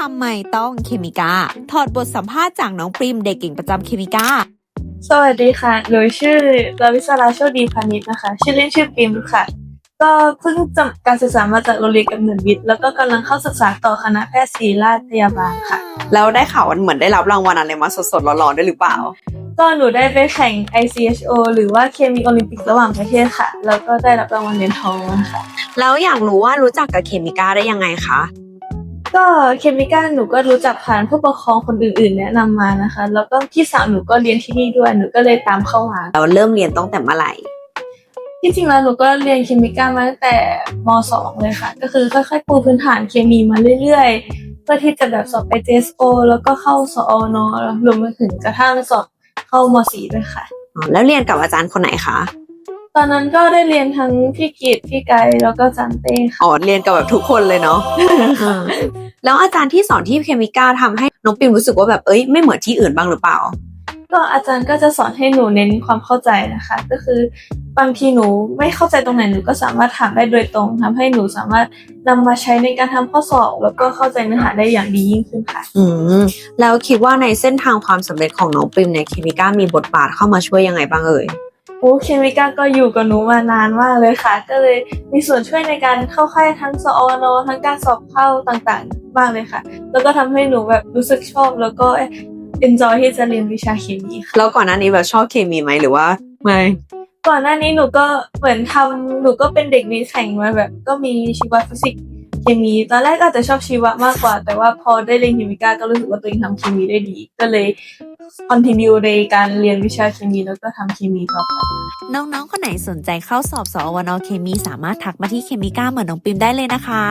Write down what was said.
ทำไมต้องเคมิกา ถอดบทสัมภาษณ์จากน้องปริมเด็กเก่งประจำเคมิกา สวัสดีค่ะ หนูชื่อลาวิศราโชคดีพานิชนะคะ ชื่อเล่นชื่อปิมค่ะ ก็เพิ่งจบการศึกษามาจากโรงเรียนกำเนิดวิทย์ แล้วก็กำลังเข้าศึกษาต่อคณะแพทย์ศิริราชพยาบาลค่ะ แล้วได้ข่าวว่าเหมือนได้รับรางวัลอะไรมาสดๆร้อนๆด้วยหรือเปล่า ก็หนูได้ไปแข่ง ICHO หรือว่าเคมีโอลิมปิกระหว่างประเทศค่ะ แล้วก็ได้รับรางวัลเหรียญทองมาค่ะ แล้วอยากรู้ว่ารู้จักกับเคมิก้าได้ยังไงคะ ก็เคมีก้าหนูก็รู้จักผ่านผู้ปกครองคนอื่นๆ แนะนำมานะคะ แล้วก็พี่สาวหนูก็เรียนที่นี่ด้วยหนูก็เลยตามเข้ามาเราเริ่มเรียนตั้งแต่เมื่อไหร่ ที่จริงแล้วหนูก็เรียนเคมีก้ามาตั้งแต่ม .2 เลยค่ะ ก็คือค่อยๆปูพื้นฐานเคมีมาเรื่อยๆ เพื่อที่จะแบบสอบไป JSO แล้วก็เข้าสอนอรวมไปถึงกระทั่งสอบเข้าม .4 ด้วยค่ะ อ๋อแล้วเรียนกับอาจารย์คนไหนคะ ตอนนั้นก็ได้เรียนทั้งพี่กิตพี่ไกด์แล้วก็จันเต้ค่ะ อ๋อเรียนกับแบบทุกคนเลยเนาะอืมแล้วอาจารย์ที่สอนที่เคมิก้าทำให้น้องปิมรู้สึกว่าแบบเอ้ยไม่เหมือนที่อื่นบ้างหรือเปล่า ก็อาจารย์ก็จะสอนให้หนูเน้นความเข้าใจนะคะ ก็คือบางทีหนูไม่เข้าใจตรงไหนหนูก็สามารถถามได้โดยตรงทำให้หนูสามารถนำมาใช้ในการทำข้อสอบ แล้วก็เข้าใจเนื้อหาได้อย่างดียิ่งขึ้นค่ะ อืมแล้วคิดว่าในเส้นทางความสำเร็จของน้องปิมในเคมิก้ามีบทบาทเข้ามาช่วยยังไงบ้างเอ่ย โอ้เคมิก้าก็อยู่กับหนูมานานมากเลยค่ะ ก็เลยมีส่วนช่วยในการเข้าค่ายทั้งสอนอทั้งการสอบเข้าต่างๆมากเลยค่ะ แล้วก็ทำให้หนูแบบรู้สึกชอบแล้วก็ enjoy ที่จะเรียนวิชาเคมีค่ะแล้วก่อนหน้านี้แบบชอบเคมีไหมหรือว่าไม่ก่อนหน้านี้หนูก็เหมือนทำหนูก็เป็นเด็กมีแข่งมาแบบ ก็มีชีวฟิสิกส์เคมีตอนแรกก็อาจจะชอบชีวะมากกว่า แต่ว่าพอได้เรียนเคมีก้าก็รู้สึกว่าตัวเองทำเคมีได้ดี ก็เลย คอนติเนียในการเรียนวิชาเคมีแล้วก็ทำเคมีต่อไปน้องๆ คนไหนสนใจเข้าสอบสอวนเคมี สามารถทักมาที่เคมิก้าเหมือนน้องปิมได้เลยนะคะ